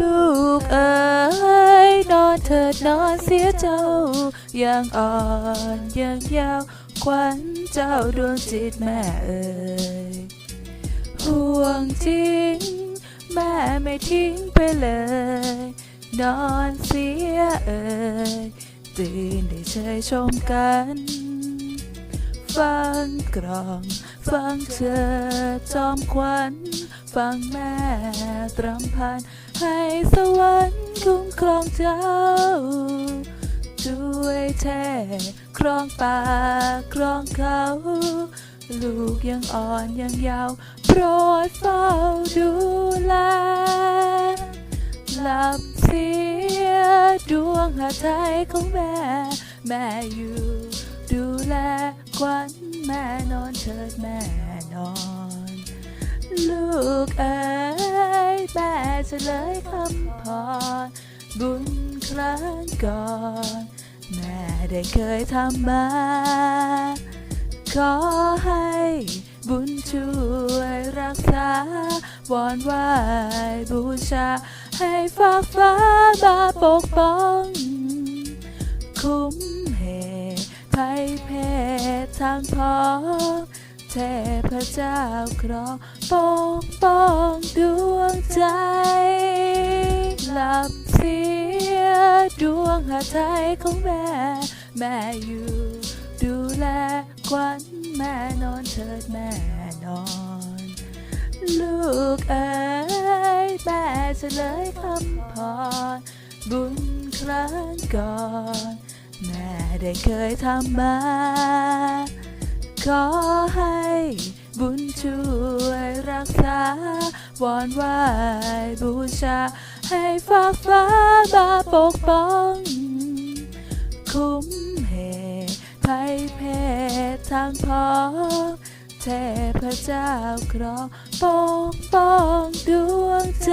ลูกเอ๋ยนอนเถิดนอนเสียเจ้าอย่างอ่อนอย่างยาวขวัญเจ้าดวงจิตแม่เอ๋ยห่วงทิ้งแม่ไม่ทิ้งไปเลย นอนเสียเอ๋ยตื่นได้เชยชมกัน ฟังกรอง ฟังเธอจอมขวัญฟังแม่ตรำพัน ให้สวรรค์คุ้มครองเจ้า ด้วยแท้ครองป่าครองเขา ลูกยังอ่อนยังยาว โปรดเฝ้าดูแลหลับเสียดวงหาไทยของแม่ แม่อยู่ แลควันแม่นอนเถิดแม่นอน ลูกเอ๋ยแม่จะเลยคำพรบุญครั้งก่อน แม่ได้เคยทำมา ขอให้บุญช่วยรักษาวอนไหวบูชา ให้ฟ้าฟ้ามาปกป้อง คุ้มเหตุ ภัยเพศทางพองเทพเจ้าครองปกป้องดวงใจ หลับเสียดวงหาไทยของแม่ แม่อยู่ดูแลควันแม่นอนเถิดแม่นอน ลูกเอ๋ยแม่จะเลยคำพรบุญครั้งก่อน แม่ได้เคยทำมา ขอให้บุญช่วยรักษาวอนไหวบูชา ให้ฟ้าฟ้ามาปกป้อง คุ้มเหตุภัยเพศทางพองเทพเจ้าครองปกป้องดวงใจ